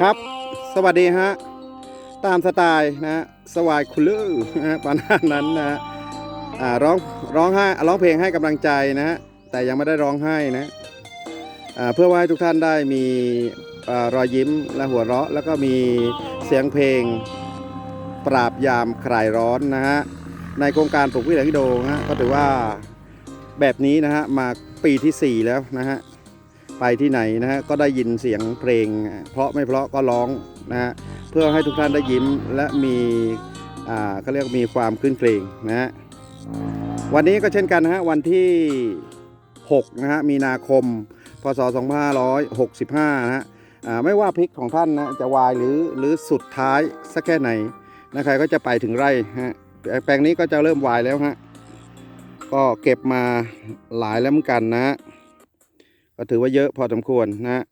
ครับ สวัสดีฮะ ตามสไตล์นะฮะสวายคุลเลอร์นะประมาณนั้นนะฮะอ่าร้องร้องให้ร้องเพลงให้กำลังใจนะฮะแต่ยังไม่ได้ร้องไห้นะอ่าเพื่อว่าให้ทุกท่านได้มีอารอยยิ้มและหัวเราะ แล้วก็มีเสียงเพลงปราบยามคลายร้อนนะฮะในโครงการปลูกวิถีฮิโดนะฮะก็ถือว่าแบบนี้นะฮะมาปีที่ 4 แล้วนะฮะ ไปที่ไหนนะฮะก็ได้ยินเสียงเพลง เพราะไม่เพราะก็ร้องนะฮะเพื่อให้ทุกท่านได้ยิ้มและมีอ่าเขาเรียกมีความคลื่นเพลงนะฮะวันนี้ก็เช่นกันนะฮะวันที่6นะฮะมีนาคม พศ 2565 นะฮะอ่าไม่ว่าพริกของท่านนะจะวายหรือหรือสุดท้ายสักแค่ไหนนะใครก็จะไปถึงไร่ฮะแปลงนี้ก็จะเริ่มวายแล้วฮะก็เก็บมาหลายแล้วเหมือนกันนะฮะ ก็ถือว่าเยอะพอสมควรนะฮะ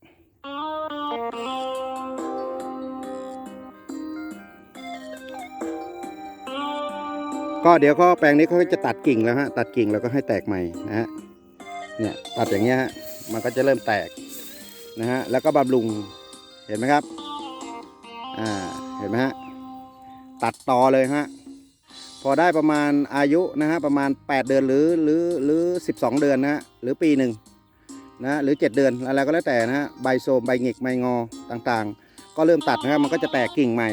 ก็เดี๋ยวก็แปลงนี้เขาจะตัดกิ่งแล้วฮะ ตัดกิ่งแล้วก็ให้แตกใหม่นะฮะ เนี่ยตัดอย่างเงี้ยฮะ มันก็จะเริ่มแตกนะฮะ แล้วก็บำรุง เห็นไหมครับ อ่า เห็นไหมฮะ ตัดต่อเลยฮะพอได้ประมาณอายุนะฮะประมาณ 8 เดือนหรือหรือหรือ 12 เดือนนะฮะหรือปีหนึ่ง นะหรือ 7 เดือนอะไรก็แล้วแต่นะฮะใบโซมใบหงิกใบงอต่างๆ ก็เริ่มตัดนะครับมันก็จะแตกกิ่งใหม่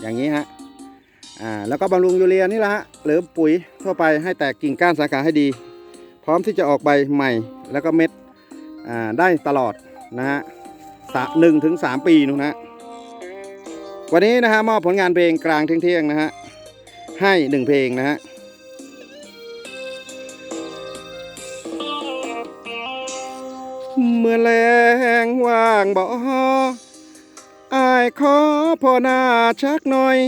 อย่างนี้ฮะอ่าแล้วก็บำรุงยูเรียนี่แหละฮะหรือปุ๋ยทั่วไปให้แตกกิ่งก้านสาขาให้ดี พร้อมที่จะออกใบใหม่แล้วก็เม็ดอ่าได้ตลอดนะฮะสะหนึ่งถึงสามปีนู่นนะวันนี้นะฮะมอบผลงานเพลงกลางเที่ยงๆนะฮะให้หนึ่งเพลงนะฮะ เมื่อแรงว่างบ่อายขอพ่อหน้าชักหน่อย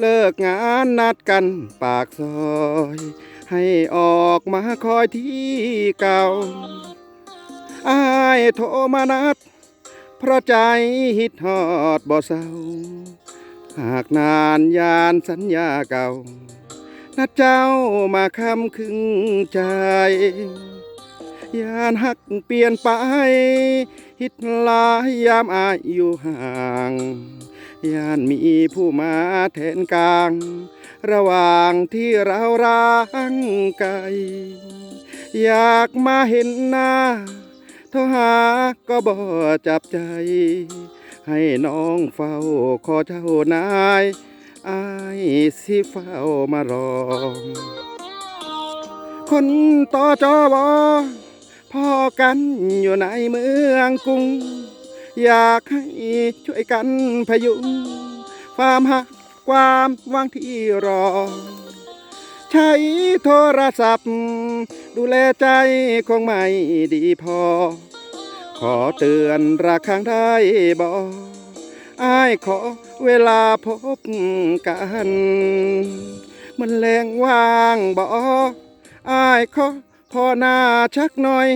เลิกงานนัดกันปากซอย ให้ออกมาคอยที่เก่าอายโทรมานัด เพราะใจฮิตฮอดบ่เศร้า หากนานยานสัญญาเก่านัดเจ้ามาคำครึ่งใจ ยานหักเปลี่ยนไปฮิตลายยามอายอยู่ห่างยานมีผู้มาแทนกลาง ระหว่างที่เราร้างไกลอยากมาเห็นหน้าโทรหาก็บ่จับใจ ให้น้องเฝ้าขอเจ้านายอายสิเฝ้ามารอ คนต่อจอบอ พอกันอยู่ในเมืองกรุง อยากให้ช่วยกันพยุง ความหักความหว่างที่รอ ใช้โทรศัพท์ ดูแลใจคงไม่ดีพอ ขอเตือนรักข้างได้บ่อ้ายขอเวลาพบกัน มันแรงว่างบ่อ้ายขอ พอหน้าชักหน่อย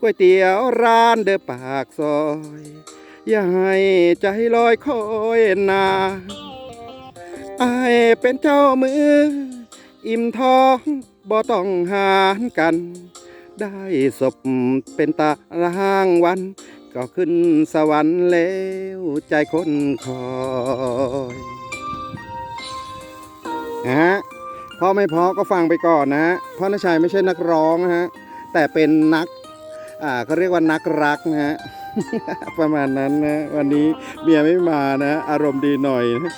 ก๋วยเตี๋ยวร้านเดอปากซอย อย่าให้ใจลอยคอยนาอายเป็นเจ้ามือ อิ่มท้องบ่ต้องหารกัน ได้ศพเป็นตารางวัน ก็ขึ้นสวรรค์แล้วใจคนคอยนะ ฮะพอไม่พอก็ฟังไปก่อนนะฮะพราะนชัยไม่ใช่นักร้องนะฮะแต่เป็นนักอ่าเขาเรียกว่านักรักนะฮะประมาณนั้นนะวันนี้เมียไม่มานะ อารมณ์ดีหน่อยนะ